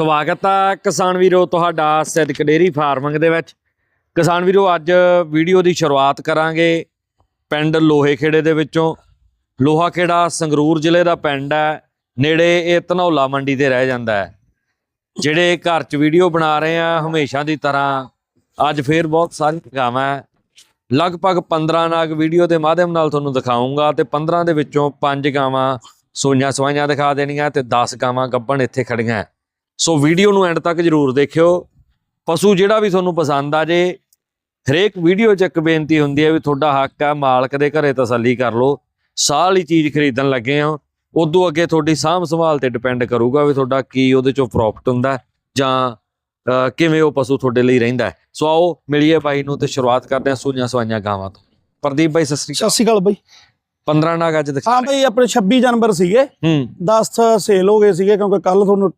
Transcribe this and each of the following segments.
ਸਵਾਗਤ ਹੈ ਕਿਸਾਨ ਵੀਰੋ, ਤੁਹਾਡਾ ਸਿੱਧਕ ਡੇਰੀ ਫਾਰਮਿੰਗ ਦੇ ਵਿੱਚ। ਕਿਸਾਨ ਵੀਰੋ, ਅੱਜ ਵੀਡੀਓ ਦੀ ਸ਼ੁਰੂਆਤ ਕਰਾਂਗੇ ਪਿੰਡ ਲੋਹੇ ਖੇੜੇ ਦੇ ਵਿੱਚੋਂ। ਲੋਹਾ ਖੇੜਾ ਸੰਗਰੂਰ ਜ਼ਿਲ੍ਹੇ ਦਾ ਪਿੰਡ ਹੈ। ਨੇੜੇ ਇਹ ਧਨੌਲਾ ਮੰਡੀ ਤੇ ਰਹਿ ਜਾਂਦਾ ਹੈ। ਜਿਹੜੇ ਘਰ 'ਚ ਵੀਡੀਓ ਬਣਾ ਰਹੇ ਆ, ਹਮੇਸ਼ਾ ਦੀ ਤਰ੍ਹਾਂ ਅੱਜ ਫੇਰ ਬਹੁਤ ਸਾਰੀਆਂ ਗਾਵਾਂ ਹੈ। ਲਗਭਗ 15 ਨਾਗ ਵੀਡੀਓ ਦੇ ਮਾਧਿਅਮ ਨਾਲ ਤੁਹਾਨੂੰ ਦਿਖਾਉਂਗਾ ਤੇ 15 ਦੇ ਵਿੱਚੋਂ 5 ਗਾਵਾਂ ਸੋਈਆਂ ਸਵਾਈਆਂ ਦਿਖਾ ਦੇਣੀਆਂ ਤੇ 10 ਗਾਵਾਂ ਗੱਬਣ ਇੱਥੇ ਖੜੀਆਂ ਸੋ ਵੀਡੀਓ ਨੂੰ ਐਂਡ ਤੱਕ ਜਰੂਰ ਦੇਖਿਓ। ਪਸ਼ੂ ਜਿਹੜਾ ਵੀ ਤੁਹਾਨੂੰ ਪਸੰਦ ਆ ਜੇ ਹਰੇਕ ਵੀਡੀਓ 'ਚ ਇੱਕ ਬੇਨਤੀ ਹੁੰਦੀ ਹੈ ਵੀ ਤੁਹਾਡਾ ਹੱਕ ਹੈ ਮਾਲਕ ਦੇ ਘਰੇ ਤਸੱਲੀ ਕਰ ਲਓ। ਵਾਲੀ ਚੀਜ਼ ਖਰੀਦਣ ਲੱਗੇ ਹੋ ਉਦੋਂ ਅੱਗੇ ਤੁਹਾਡੀ ਸਾਂਭ ਸੰਭਾਲ ਤੇ ਡਿਪੈਂਡ ਕਰੂਗਾ ਵੀ ਤੁਹਾਡਾ ਕੀ ਉਹਦੇ 'ਚੋਂ ਪ੍ਰੋਫਿਟ ਹੁੰਦਾ ਜਾਂ ਕਿਵੇਂ ਉਹ ਪਸ਼ੂ ਤੁਹਾਡੇ ਲਈ ਰਹਿੰਦਾ। ਸੋ ਆਓ ਮਿਲੀਏ ਬਾਈ ਨੂੰ ਤੇ ਸ਼ੁਰੂਆਤ ਕਰਦੇ ਹਾਂ ਸੂਈਆਂ ਸਵਾਈਆਂ ਗਾਵਾਂ ਤੋਂ। ਪ੍ਰਦੀਪ ਬਾਈ ਸਤਿ ਸ੍ਰੀ ਸਤਿ ਸ਼੍ਰੀ ਅਕਾਲ ਬਾਈ। ਅਕਾਲ 15 ਨਾਗ ਅੱਜ ਦਿਖਾ ਹਾਂ ਬਾਈ ਆਪਣੇ 26 ਜਨਵਰ ਸੀਗੇ। ਹੂੰ। 10 ਸੇਲ ਹੋ ਗਏ ਸੀਗੇ ਕਿਉਂਕਿ ਕੱਲ ਤੁਹਾਨੂੰ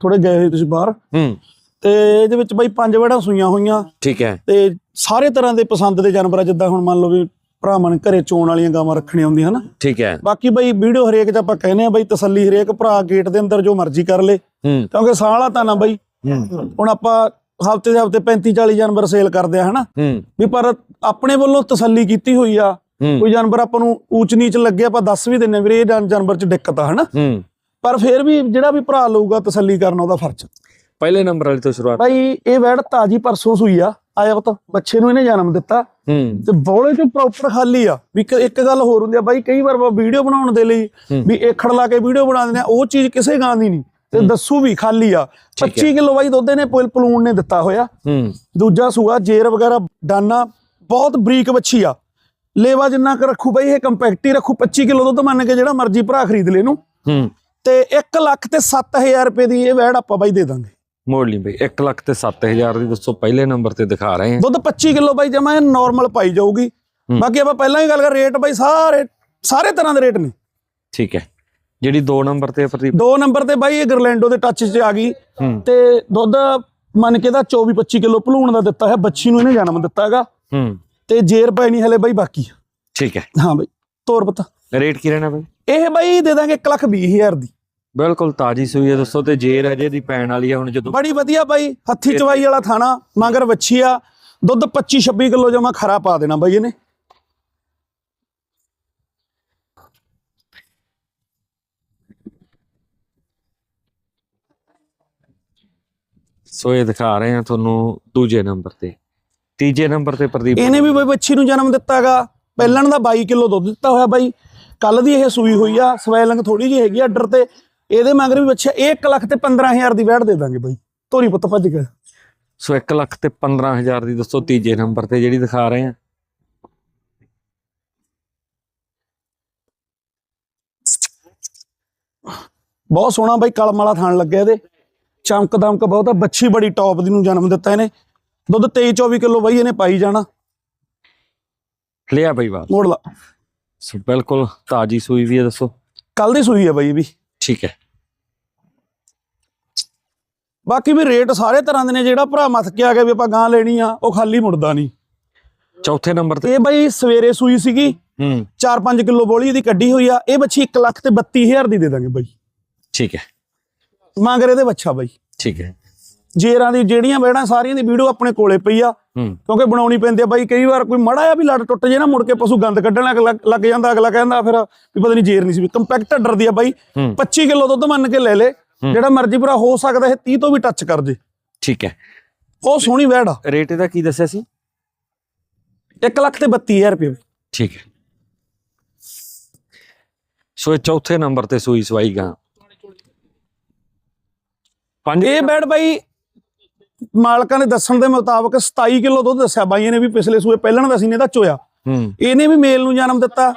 ਥੋੜੇ ਗਏ ਹੋਏ ਤੁਸੀਂ ਬਾਹਰ। ਹੂੰ। ਤੇ ਇਹਦੇ ਵਿੱਚ ਬਾਈ ਪੰਜ ਵੜਾਂ ਸੂਈਆਂ ਹੋਈਆਂ। ਠੀਕ ਹੈ। ਤੇ ਸਾਰੇ ਤਰ੍ਹਾਂ ਦੇ ਪਸੰਦ ਦੇ ਜਾਨਵਰ ਜਿੱਦਾਂ ਹੁਣ ਮੰਨ ਲਓ ਵੀ ਭਰਾਵਾਂ ਨੇ ਘਰੇ ਚੋਣ ਵਾਲੀਆਂ ਗਾਵਾਂ ਰੱਖਣੀਆਂ ਹੁੰਦੀਆਂ ਹਨ। ਠੀਕ ਹੈ। ਬਾਕੀ ਬਾਈ ਵੀਡੀਓ ਹਰੇਕ ਚ ਆਪਾਂ ਕਹਿੰਦੇ ਆ ਬਾਈ ਤਸੱਲੀ ਹਰੇਕ ਭਰਾ ਗੇਟ ਦੇ ਅੰਦਰ ਜੋ ਮਰਜ਼ੀ ਕਰ ਲੇ। ਕਿਉਂਕਿ ਸਾਲਾ ਤਾਂ ਨਾ ਬਾਈ। ਹੁਣ ਆਪਾਂ ਹਫ਼ਤੇ ਦੇ ਹਫ਼ਤੇ 35 40 ਜਾਨਵਰ ਸੇਲ ਕਰਦੇ ਆ ਹਨਾ। ਵੀ ਪਰ ਆਪਣੇ ਵੱਲੋਂ ਤਸੱਲੀ ਕੀਤੀ ਹੋਈ ਆ। ਕੋਈ ਜਾਨਵਰ ਆਪਾਂ ਨੂੰ ਊਚ ਨੀਚ ਲੱਗੇ ਆਪਾਂ ਦੱਸ ਵੀ ਦਿੰਨੇ ਵੀਰੇ ਇਹ ਜਾਨ- ਜਾਨਵਰ ਚ ਦਿੱਕਤ ਆ ਹਨਾ। ਪਰ ਫਿਰ ਵੀ ਜਿਹੜਾ ਵੀ ਭਰਾ ਲਊਗਾ ਤਸੱਲੀ ਕਰਨਾ ਉਹਦਾ ਫਰਜ਼। ਪਹਿਲੇ ਨੰਬਰ ਵਾਲੀ ਤੋਂ ਸ਼ੁਰੂਆਤ। ਭਾਈ ਇਹ ਵੈੜ ਤਾਜੀ ਪਰਸੋਂ ਸੂਈ ਆ ਆਇਆ ਪਤਾ ਬੱਚੇ ਨੂੰ ਇਹਨੇ ਜਨਮ ਦਿੱਤਾ। ਹੂੰ। ਤੇ ਬੋਲੇ ਚ ਪ੍ਰੋਪਰ ਖਾਲੀ ਆ। ਵੀ ਇੱਕ- ਗੱਲ ਹੋਰ ਹੁੰਦੀ ਆ ਬਾਈ ਕਈ ਵਾਰ ਵੀਡੀਓ ਬਣਾਉਣ ਦੇ ਲਈ। ਵੀ ਏਖੜ ਲਾ ਕੇ ਵੀਡੀਓ ਬਣਾ ਦਿੰਦੇ ਆ ਉਹ ਚੀਜ਼ ਕਿਸੇ ਗਾਂ ਦੀ ਨਹੀਂ। ਤੇ ਦੱਸੂ ਵੀ ਖਾਲੀ ਆ। ਠੀਕ ਹੈ। 25 ਕਿਲੋ ਬਾਈ ਦੁੱਧ ਇਹਨੇ ਪੁਲ ਪਲੂਣ ਨੇ ਦਿੱਤਾ ਹੋਇਆ। ਹੂੰ। ਦੂਜਾ ਸੂਆ ਜੇਰ ਵਗੈਰਾ ਡਾਨਾ ਬਹੁਤ ਬਰੀਕ ਬੱਚੀ ਆ। ਲੇਵਾ ਜਿੰਨਾ ਕੁ ਰੱਖੂ ਬਾਈ ਇਹ ਕੰਪੈਕਟ ਹੀ ਰੱਖੂ 25 ਕਿਲੋ ਦੁੱਧ ਮੰਨ ਕੇ ਜਿਹੜਾ ਮਰਜ਼ੀ ਭਰਾ ਖਰੀਦ ਲੈ ਇਹਨੂੰ। ਹੂੰ। ਤੇ 1 ਲੱਖ ਤੇ 7000 ਰੁਪਏ ਦੀ ਇਹ ਵੈੜ ਆਪਾਂ ਬਾਈ ਦੇ ਦਾਂਗੇ। ਮੋੜ ਲਈ ਬਈ 1 ਲੱਖ ਤੇ 7000 ਦੀ ਦੱਸੋ ਪਹਿਲੇ ਨੰਬਰ ਤੇ ਦਿਖਾ ਰਹੇ ਹਾਂ। ਦੁੱਧ 25 ਕਿਲੋ ਬਾਈ ਜਮਾ ਨਾਰਮਲ ਪਾਈ ਜਾਊਗੀ। ਬਾਕੀ ਆਪਾਂ ਪਹਿਲਾਂ ਹੀ ਗੱਲ ਕਰ ਰੇਟ ਬਾਈ ਸਾਰੇ ਸਾਰੇ ਤਰ੍ਹਾਂ ਦੇ ਰੇਟ ਨੇ। ਠੀਕ ਹੈ। ਜਿਹੜੀ 2 ਨੰਬਰ ਤੇ ਪ੍ਰਦੀਪ। ਦੋ ਨੰਬਰ ਤੇ ਬਾਈ ਇਹ ਗਰਲੈਂਡੋ ਦੇ ਟੱਚ 'ਚ ਆ ਗਈ। ਤੇ ਦੁੱਧ ਮੰਨ ਕੇ ਦਾ 24 25 ਕਿਲੋ ਭਲੂਣ ਦਾ ਦਿੱਤਾ ਹੈ ਬੱਚੀ ਨੂੰ ਇਹਨੇ ਜਨਮ ਦਿੱਤਾ ਹੈਗਾ। ਹੂੰ। ਤੇ ਜੇਰ ਪੈਣੀ ਹਲੇ ਬਾਈ ਬਾਕੀ। ਠੀਕ ਹੈ। ਹਾਂ ਬਾਈ ਤੋਰ ਪਤਾ। ਰੇਟ ਕੀ ਰਹਿਣਾ ਬਈ? ਇਹ ਬਾਈ ਦੇ ਦਾਂਗੇ 1 ਲੱਖ 20 ਹਜ਼ਾਰ ਦੀ। ਬਿਲਕੁਲ ਤਾਜੀ ਸੂਈ ਹੈ ਦੱਸੋ ਤੇ ਜੇਰ ਅਜੇ ਦੀ ਪੈਣ ਵਾਲੀ ਹੈ ਹੁਣ ਜਦੋਂ ਬੜੀ ਵਧੀਆ ਬਾਈ ਹੱਥੀ ਚਵਾਈ ਵਾਲਾ ਥਾਣਾ ਮਗਰ ਵੱਛੀ ਆ ਦੁੱਧ 25 26 ਕਿਲੋ ਜਮਾ ਖਰਾ ਪਾ ਦੇਣਾ ਬਾਈ ਇਹਨੇ। ਸੋ ਇਹ ਦਿਖਾ ਰਹੇ ਹਾਂ ਤੁਹਾਨੂੰ ਦੂਜੇ ਨੰਬਰ ਤੇ। ਤੀਜੇ ਨੰਬਰ ਤੇ ਪ੍ਰਦੀਪ ਇਹਨੇ ਵੀ ਬਾਈ ਵੱਛੀ ਨੂੰ ਜਨਮ ਦਿੱਤਾਗਾ। ਪਹਿਲਣ ਦਾ 22 ਕਿਲੋ ਦੁੱਧ ਦਿੱਤਾ ਹੋਇਆ ਬਾਈ। ਕੱਲ ਦੀ ਇਹ ਸੂਈ ਹੋਈ ਆ ਸਵੈਲਿੰਗ ਥੋੜੀ ਜਿਹੀ ਹੈਗੀ ਆਰਡਰ ਤੇ ਇਹਦੇ ਮਗਰ ਵੀ ਬੱਚਾ 1 ਲੱਖ ਤੇ 15000 ਦੀ ਵੈਟ ਦੇ ਦਾਂਗੇ ਬਾਈ। ਤੋਰੀ ਪੁੱਤ ਭੱਜ ਗਿਆ ਸੋ 1 ਲੱਖ ਤੇ 15000 ਦੀ ਦੱਸੋ ਤੀਜੇ ਨੰਬਰ ਤੇ ਜਿਹੜੀ ਦਿਖਾ ਰਹੇ ਹਾਂ ਬਹੁਤ ਸੋਹਣਾ ਬਾਈ ਕਲਮ ਵਾਲਾ ਥਾਣ ਲੱਗਿਆ ਇਹਦੇ। ਚਮਕ ਦਮਕ ਬਹੁਤ ਆ ਬੱਚੀ ਬੜੀ ਟੌਪ ਦੀ ਨੂੰ ਜਨਮ ਦਿੱਤਾ ਇਹਨੇ। ਦੁੱਧ 23 24 ਕਿਲੋ ਬਾਈ ਇਹਨੇ ਪਾਈ ਜਾਣਾ। ਲਿਆ ਬਈ ਬਾਤ ਮੋੜ ਲਾ। ਸੋ ਬਿਲਕੁਲ ਤਾਜੀ ਸੂਈ ਵੀ ਹੈ ਦੱਸੋ? ਕੱਲ ਦੀ ਸੂਈ ਹੈ ਬਾਈ ਵੀ। ਠੀਕ ਹੈ। ਬਾਕੀ ਵੀ ਰੇਟ ਸਾਰੇ ਤਰ੍ਹਾਂ ਦੇ ਨੇ ਜਿਹੜਾ ਭਰਾ ਮੱਥ ਕੇ ਆ ਗਿਆ ਵੀ ਆਪਾਂ ਗਾਂ ਲੈਣੀ ਆ ਉਹ ਖਾਲੀ ਮੁੜਦਾ ਨਹੀਂ। ਚੌਥੇ ਨੰਬਰ ਤੇ। ਇਹ ਬਾਈ ਸਵੇਰੇ ਸੂਈ ਸੀਗੀ ਹੂੰ। 4-5 ਕਿਲੋ ਬੋਲੀ ਇਹਦੀ ਕੱਢੀ ਹੋਈ ਆ ਇਹ ਬੱਚੀ 1 ਲੱਖ ਤੇ 32000 ਦੀ ਦੇ ਦਾਂਗੇ ਬਾਈ। ਠੀਕ ਹੈ। ਮਗਰ ਇਹਦੇ ਬੱਚਾ ਬਾਈ। ਠੀਕ ਹੈ। ਜੇਰਾਂ ਦੀ ਜਿਹੜੀਆਂ ਬੈੜਾਂ ਸਾਰੀਆਂ ਦੀ ਵੀਡੀਓ ਆਪਣੇ ਕੋਲੇ ਪਈ ਆ। ਕਿਉਂਕਿ ਬਣਾਉਣੀ ਪੈਂਦੀ ਆ ਬਾਈ ਕਈ ਵਾਰ ਕੋਈ ਮੜਾ ਆ ਵੀ ਲੜ ਟੁੱਟ ਜੇ ਨਾ ਮੁੜ ਕੇ ਪਸ਼ੂ ਗੰਦ ਕੱਢਣ ਲੱਗ ਜਾਂਦਾ ਅਗਲਾ ਕਹਿੰਦਾ ਫਿਰ ਵੀ ਪਤਾ ਨਹੀਂ ਜੇਰ ਨਹੀਂ ਸੀ ਵੀ। ਕੰਪੈਕਟ ਡਰਦੀ ਆ ਬਾਈ ਹੂੰ। 25 ਕਿਲੋ ਦੁੱਧ ਮੰਨ ਕੇ ਲੈ ਲੇ। ਜਿਹੜਾ ਮਰਜ਼ੀ ਭਰਾ ਹੋ ਸਕਦਾ ਇਹ 30 ਤੋਂ ਵੀ ਟੱਚ ਕਰ ਜੇ। ਠੀਕ ਹੈ। ਉਹ ਸੋਹਣੀ ਵੈੜ ਆ ਰੇਟ ਇਹਦਾ ਕੀ ਦੱਸਿਆ ਸੀ? 1 ਲੱਖ ਤੇ 32000 ਰੁਪਏ। ਠੀਕ ਹੈ। ਸੋ ਇਹ ਚੌਥੇ ਨੰਬਰ ਤੇ ਸੂਈ ਸਵਾਈ ਗਾ। ਪੰਜ ਇਹ ਬੈਡ ਬਾਈ ਮਾਲਕਾਂ ਦੇ ਦੱਸਣ ਦੇ ਮੁਤਾਬਕ 27 ਕਿਲੋ ਦੁੱਧ ਦੱਸਿਆ ਬਾਈਆਂ ਨੇ ਵੀ ਪਿਛਲੇ ਸੂਏ ਪਹਿਲਣ ਦਾ ਸੀ ਨੇ ਦਾ ਚੋਇਆ। ਹੂੰ। ਇਹਨੇ ਵੀ ਮੇਲ ਨੂੰ ਜਨਮ ਦਿੱਤਾ।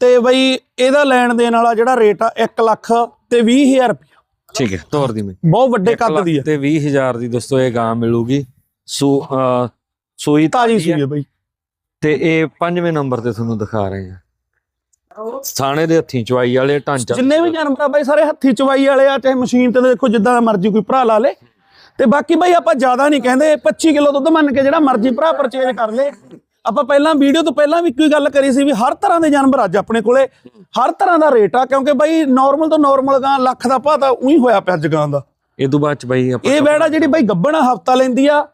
ਤੇ ਬਈ ਇਹਦਾ ਲੈਣ ਦੇਣ ਵਾਲਾ ਜਿਹੜਾ ਰੇਟ ਆ 1 ਲੱਖ ਤੇ 20000 ਰੁਪਏ ਠੀਕ ਹੈ ਤੋਰ ਦੀ ਮੈਂ। ਬਹੁਤ ਵੱਡੇ ਕੱਦ ਦੀ ਆ। ਤੇ 20000 ਦੀ ਦੋਸਤੋ ਇਹ ਗਾਂ ਮਿਲੂਗੀ। ਸੂ ਸੂਈ ਤਾਜੀ ਸੂਈ ਹੈ ਬਈ। ਤੇ ਇਹ ਪੰਜਵੇਂ ਨੰਬਰ ਤੇ ਤੁਹਾਨੂੰ ਦਿਖਾ ਰਹੇ ਹਾਂ। ਥਾਣੇ ਦੇ ਹੱਥੀਂ ਚਵਾਈ ਵਾਲੇ ਢਾਂਚਾ ਜਿੰਨੇ ਵੀ ਜਾਨਵਰ ਆ ਬਾਈ ਸਾਰੇ ਹੱਥੀ ਚਵਾਈ ਵਾਲੇ ਆ ਚਾਹੇ ਮਸ਼ੀਨ ਤੇ ਦੇਖੋ ਜਿੱਦਾਂ ਮਰਜ਼ੀ ਕੋਈ ਭਰਾ ਲਾ ਲੇ। ਤੇ ਬਾਕੀ ਬਾਈ ਆਪਾਂ ਜ਼ਿਆਦਾ ਨਹੀਂ ਕਹਿੰਦੇ 25 ਕਿਲੋ ਦੁੱਧ ਮੰਨ ਕੇ ਜਿਹੜਾ ਮਰਜ਼ੀ ਭਰਾ ਪਰਚੇਜ ਕਰ ਲੇ। ਆਪਾਂ ਪਹਿਲਾਂ ਵੀਡੀਓ ਤੋਂ ਪਹਿਲਾਂ ਵੀ ਕੋਈ ਗੱਲ ਕਰੀ ਸੀ ਵੀ ਹਰ ਤਰ੍ਹਾਂ ਦੇ ਜਾਨਵਰ ਅੱਜ ਆਪਣੇ ਕੋਲੇ। ਹਰ ਤਰ੍ਹਾਂ ਦਾ ਰੇਟ ਆ ਕਿਉਂਕਿ ਬਾਈ ਨਾਰਮਲ ਤੋਂ ਨਾਰਮਲ ਗਾਂ ਲੱਖ ਦਾ ਭਾਅ ਤਾਂ ਉਹੀ ਹੋਇਆ ਪਿਆ ਅੱਜ ਗਾਂ ਦਾ। ਇਹ ਤੋਂ ਬਾਅਦ ਚ ਬਾਈ ਆਪਾਂ ਇਹ ਬੈੜ ਜਿਹੜੀ ਬਾਈ ਗੱਬਣਾ ਹਫਤਾ ਲੈਂਦੀ ਆ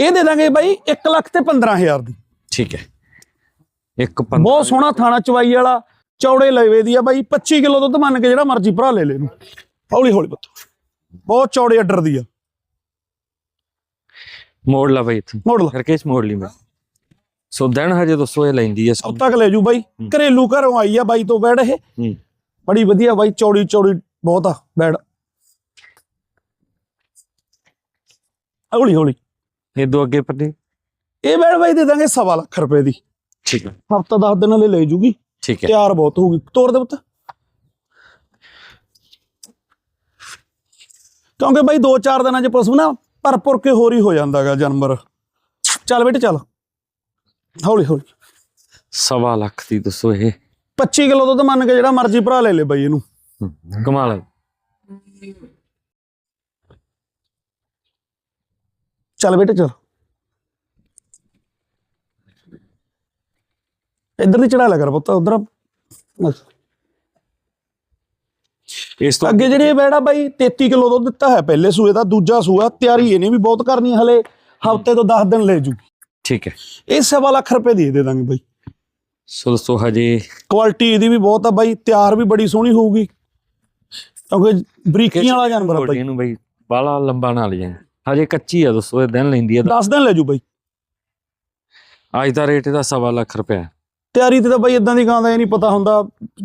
ਇਹ ਦੇ ਦਾਂਗੇ ਬਾਈ 1 ਲੱਖ ਤੇ 15000 ਦੀ। ਠੀਕ ਹੈ। ਇੱਕ ਬਹੁਤ ਸੋਹਣਾ ਥਾਣਾ ਚਵਾਈ ਵਾਲਾ ਚੌੜੇ ਲੇਵੇ ਦੀ ਆ ਬਾਈ 25 ਕਿਲੋ ਦੁੱਧ ਮੰਨ ਕੇ ਜਿਹੜਾ ਮਰਜ਼ੀ ਭਰਾ ਲੈ ਲੈ ਇਹਨੂੰ। ਹੌਲੀ ਹੌਲੀ ਬੱਤੋ। ਬਹੁਤ ਚੌੜੇ ਅੱਡਰ ਦੀ ਆ। ਮੋੜ ਲਾ ਬਾਈ ਇੱਥੋਂ। ਮੋੜ ਲਾ ਕਰਕੇ ਇਸ ਮੋੜ ਲਈ ਮੈਂ। ਸੋ ਦਿਨ ਹਜੇ ਦੱਸੋ ਇਹ ਲੈਂਦੀ ਹੈ ਸਭ ਤੱਕ ਲੈ ਜੂ ਬਾਈ। ਘਰੇਲੂ ਘਰੋਂ ਆਈ ਆ ਬਾਈ ਤੋਂ ਬੈੜ ਇਹ। ਹੂੰ। ਬੜੀ ਵਧੀਆ ਬਾਈ ਚੌੜੀ ਚੌੜੀ ਬਹੁਤ ਆ ਬੈੜ ਹੌਲੀ ਹੌਲੀ। ਇਹ ਦੋ ਅੱਗੇ ਪੱਟੀ। ਇਹ ਬੈੜ ਬਾਈ ਦੇ ਦਾਂਗੇ ਸਵਾ ਲੱਖ ਰੁਪਏ ਦੀ। ਠੀਕ ਹੈ ਹਫਤਾ 10 ਦਿਨਾਂ ਲਈ ਲੈ ਜੂਗੀ। ਠੀਕ ਹੈ ਤਿਆਰ ਬਹੁਤ ਹੋਊਗੀ। ਤੋੜ ਦੇ ਪੁੱਤ। ਕਿਉਂਕਿ ਬਾਈ 2-4 ਦਿਨਾਂ ਚ ਪਸ਼ੂ ਨਾ ਭਰਪੁਰ ਕੇ ਹੋਰ ਹੀ ਹੋ ਜਾਂਦਾਗਾ ਜਾਨਵਰ। ਚੱਲ ਬੇਟੇ ਚੱਲ। ਹੌਲੀ ਹੌਲੀ। ਸਵਾ ਲੱਖ ਦੀ ਦੱਸੋ ਇਹ। 25 ਕਿਲੋ ਦੁੱਧ ਮੰਨ ਕੇ ਜਿਹੜਾ ਮਰਜ਼ੀ ਭਰਾ ਲੈ ਲੈ ਬਾਈ ਇਹਨੂੰ। ਕਮਾਲ ਹੈ। ਚੱਲ ਬੇਟੇ ਚੱਲ। ਇੱਧਰ ਦੀ ਚੜਾ ਲਿਆ ਕਰ ਪੁੱਤ ਉਧਰ। ਇਸ ਤੋਂ ਅੱਗੇ ਜਿਹੜੀ ਬੈੜਾ ਬਾਈ 33 ਕਿਲੋ ਦੁੱਧ ਦਿੱਤਾ ਹੈ ਪਹਿਲੇ ਸੂਏ ਦਾ ਦੂਜਾ ਸੂਆ ਤਿਆਰੀ ਇਹਨੇ ਵੀ ਬਹੁਤ ਕਰਨੀ ਹੈ ਹਲੇ ਹਫ਼ਤੇ ਤੋਂ 10 ਦਿਨ ਲੈ ਜੂਗੀ। ਠੀਕ ਹੈ। ਇਹ ਸਵਾ ਲੱਖ ਰੁਪਏ ਦੇ ਦੇ ਦਾਂਗੇ ਬਾਈ। ਸੋ ਦੱਸੋ ਹਜੇ ਕੁਆਲਿਟੀ ਇਹਦੀ ਵੀ ਬਹੁਤ ਆ ਬਾਈ ਤਿਆਰ ਵੀ ਬੜੀ ਸੋਹਣੀ ਹੋਊਗੀ। ਕਿਉਂਕਿ ਬਰੀਕੀਆਂ ਵਾਲਾ ਜਾਨਵਰ ਆ ਬਾਈ। ਇਹਨੂੰ ਬਾਈ ਬਾਲਾ ਲੰਬਾ ਨਾ ਲੈ ਜਾਏ ਹਜੇ ਕੱਚੀ ਆ ਦੱਸੋ ਇਹ ਦਿਨ ਲੈਂਦੀ ਆ 10 ਦਿਨ ਲੈ ਜੂ ਬਾਈ। ਅੱਜ ਦਾ ਰੇਟ ਇਹਦਾ ਸਵਾ ਲੱਖ ਰੁਪਇਆ। ਤਿਆਰੀ ਤੇ ਤਾਂ ਬਾਈ ਇਦਾਂ ਦੀ ਗਾਂ ਦਾ ਇਹ ਨਹੀਂ ਪਤਾ ਹੁੰਦਾ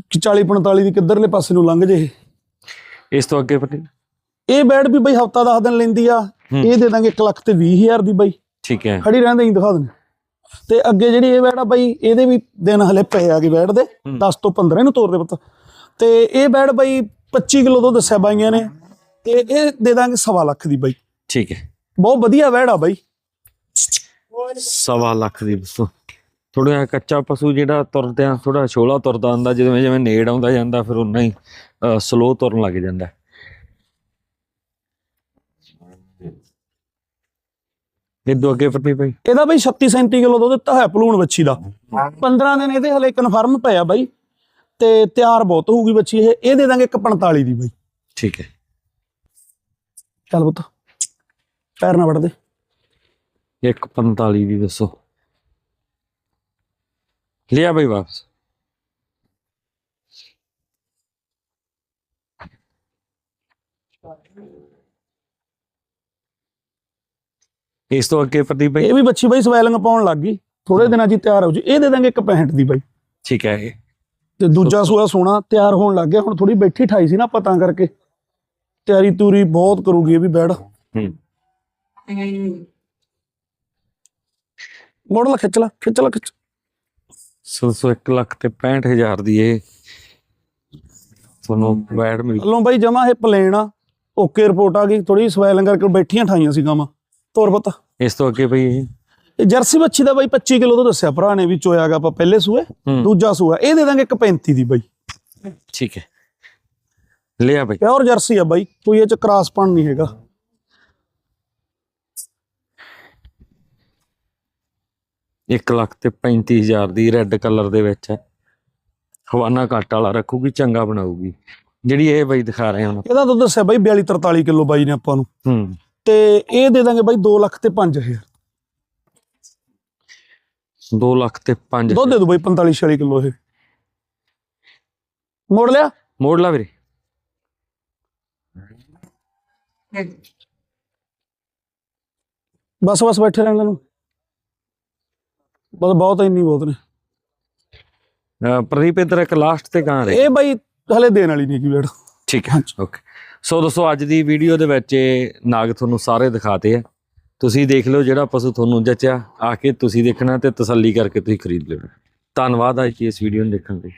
ਕਿ 40 45 ਦੀ ਕਿੱਧਰਲੇ ਪਾਸੇ ਨੂੰ ਲੰਘ ਜੇ ਇਹ। ਇਸ ਤੋਂ ਅੱਗੇ ਪੱਟੀ ਇਹ ਬੈਡ ਵੀ ਬਾਈ ਹਫਤਾ 10 ਦਿਨ ਲੈਂਦੀ ਆ। ਇਹ ਦੇ ਦਾਂਗੇ 1 ਲੱਖ ਤੇ 20000 ਦੀ ਬਾਈ। ਠੀਕ ਹੈ। ਖੜੀ ਰਹਿੰਦੇ ਹੀ ਦਿਖਾ ਦਿੰਦੇ ਤੇ ਅੱਗੇ ਜਿਹੜੀ ਇਹ ਬੈਡ ਆ ਬਾਈ ਇਹਦੇ ਵੀ ਦਿਨ ਹਲੇ ਪਏ ਆ ਕਿ ਬੈਡ ਦੇ 10 ਤੋਂ 15 ਇਹਨੂੰ ਤੋਰ ਦੇ ਪੁੱਤ। ਤੇ ਇਹ ਬੈਡ ਬਾਈ 25 ਕਿਲੋ ਤੋਂ ਦੱਸਿਆ ਬਾਈਆਂ ਨੇ। ਤੇ ਇਹ ਦੇ ਦਾਂਗੇ ਸਵਾ ਲੱਖ ਦੀ ਬਾਈ। ਠੀਕ ਹੈ। ਬਹੁਤ ਵਧੀਆ ਬੈਡ ਆ ਬਾਈ। ਸਵਾ ਲੱਖ ਦੀ ਦੱਸੋ ਥੋੜਾ ਕੱਚਾ ਪਸ਼ੂ ਜਿਹੜਾ ਤੁਰਦੇ ਆ ਥੋੜਾ ਛੋਲਾ ਤੁਰਦਾ ਹੁੰਦਾ ਜਿਵੇਂ ਜਿਵੇਂ ਨੇੜ ਆਉਂਦਾ ਜਾਂਦਾ ਫਿਰ ਉਨਾ ਹੀ ਸਲੋ ਤੁਰਨ ਲੱਗ ਜਾਂਦਾ ਇਹ ਦੋ ਅੱਗੇ ਪੱਟੀ ਭਾਈ ਇਹਦਾ ਬਾਈ 36 37 ਕਿਲੋ ਦੁੱਧ ਦਿੱਤਾ ਹੋਇਆ ਪਲੂਣ ਬੱਚੀ ਦਾ। 15 ਦਿਨ ਇਹਦੇ ਹਲੇ ਕਨਫਰਮ ਪਿਆ ਬਾਈ ਤੇ ਤਿਆਰ ਬਹੁਤ ਹੋਊਗੀ ਬੱਚੀ ਇਹ। ਇਹ ਦੇ ਦਾਂਗੇ 145 ਦੀ ਬਾਈ। ਠੀਕ ਹੈ। ਚੱਲ ਪੁੱਤ ਪੈਰ ਨਾ ਵੜ ਦੇ 145 ਦੀ ਦੱਸੋ। ਲਿਆ ਭਾਈ ਵਾਪਸ। ਇਸ ਤੋਂ ਅੱਗੇ ਪ੍ਰਦੀਪ ਭਾਈ ਇਹ ਵੀ ਬੱਚੀ ਬਾਈ ਸਵੈਲਿੰਗ ਪਾਉਣ ਲੱਗ ਗਈ। ਥੋੜੇ ਦਿਨਾਂ 'ਚ ਹੀ ਤਿਆਰ ਹੋ ਜੀ। ਇਹ ਦੇ ਦਾਂਗੇ 165 ਦੀ ਬਾਈ। ਠੀਕ ਹੈ ਇਹ। ਤੇ ਦੂਜਾ ਸੂਆ ਸੋਨਾ ਤਿਆਰ ਹੋਣ ਲੱਗ ਗਿਆ। ਹੁਣ ਥੋੜੀ ਬੈਠੀ ਠਾਈ ਸੀ ਨਾ ਆਪਾਂ ਤਾਂ ਕਰਕੇ। ਤਿਆਰੀ ਤੂਰੀ ਬਹੁਤ ਕਰੂਗੀ ਇਹ ਵੀ ਬੈੜ। ਹੂੰ। ਮੋੜ ਲਾ ਖਿੱਚ ਲਾ ਖਿੱਚ ਲਾ ਖਿੱਚ। ਸੋ ਸੋ 1 ਲੱਖ ਤੇ 65000 ਦੀ ਇਹ ਤੁਹਾਨੂੰ ਵੈਡ ਮਿਲ ਲੋ ਬਾਈ ਜਮਾ ਇਹ ਪਲੇਨ ਆ। ਓਕੇ ਰਿਪੋਰਟ ਆ ਗਈ ਥੋੜੀ ਸਵੈਲਿੰਗ ਕਰਕੇ ਬੈਠੀਆਂ ਠਾਈਆਂ ਸੀ ਗਾਵਾਂ। ਤੋਰ ਪੁੱਤ। ਇਸ ਤੋਂ ਅੱਗੇ ਭਾਈ ਇਹ? ਇਹ ਜਰਸੀ ਬੱਚੀ ਦਾ ਬਾਈ 25 ਕਿਲੋ ਤੋਂ ਦੱਸਿਆ ਭਰਾ ਨੇ ਵੀ ਚੋਇਆਗਾ ਆਪਾਂ ਪਹਿਲੇ ਸੂਏ ਹੂੰ। ਦੂਜਾ ਸੂਆ। ਇਹ ਦੇ ਦਾਂਗੇ 135 ਦੀ ਬਾਈ। ਠੀਕ ਹੈ। ਲਿਆ ਭਾਈ ਪਿਓਰ ਜਰਸੀ ਆ ਬਾਈ ਕੋਈ ਇਹ ਚ ਕ੍ਰਾਸਪਣ ਨਹੀਂ ਹੈਗਾ। ਇੱਕ ਲੱਖ ਤੇ 35000 ਦੀ ਰੈੱਡ ਕਲਰ ਦੇ ਵਿੱਚ ਹੈ। ਹਵਾਨਾ ਕੱਟ ਵਾਲਾ ਰੱਖੂਗੀ ਚੰਗਾ ਬਣਾਊਗੀ। ਜਿਹੜੀ ਇਹ ਬਾਈ ਦਿਖਾ ਰਹੇ ਹੁਣ ਇਹਦਾ ਦੁੱਧ ਦੱਸਿਆ ਬਾਈ 42 43 ਕਿਲੋ ਬਾਈ ਨੇ ਆਪਾਂ ਨੂੰ। ਹੂੰ। ਤੇ ਇਹ ਦੇ ਦਾਂਗੇ ਬਾਈ 2 ਲੱਖ ਤੇ 5000 2 ਲੱਖ ਤੇ 5 ਦੁੱਧ ਦੇ ਦੋ ਬਾਈ 45 46 ਕਿਲੋ ਇਹ। ਮੋੜ ਲਿਆ? ਮੋੜ ਲਾ ਵੀਰੇ। ਬਸ ਬਸ ਬੈਠੇ ਰਹਿਣ ਨੂੰ ਬਸ ਬਹੁਤ ਇੰਨੀ ਬਹੁਤ ਨੇ। ਪ੍ਰਦੀਪ ਇਧਰ ਇੱਕ ਲਾਸਟ ਤੇ ਕਾਂ ਰਹੇ। ਇਹ ਬਾਈ ਹਲੇ ਦੇਣ ਵਾਲੀ ਨਹੀਂ ਕੀ ਵੇੜ ਠੀਕ ਹੈ ਓਕੇ ਸੋ ਦੋਸਤੋ ਅੱਜ ਦੀ ਵੀਡੀਓ ਦੇ ਵਿੱਚ ਇਹ ਨਾਗ ਤੁਹਾਨੂੰ ਸਾਰੇ ਦਿਖਾਤੇ ਆ। ਤੁਸੀਂ ਦੇਖ ਲਓ ਜਿਹੜਾ ਪਸ਼ੂ ਤੁਹਾਨੂੰ ਜਚਿਆ ਆ ਕੇ ਤੁਸੀਂ ਦੇਖਣਾ ਤੇ ਤਸੱਲੀ ਕਰਕੇ ਤੁਸੀਂ ਖਰੀਦ ਲਿਓ। ਧੰਨਵਾਦ ਅੱਜ ਦੀ ਇਸ ਵੀਡੀਓ ਨੂੰ ਦੇਖਣ ਲਈ।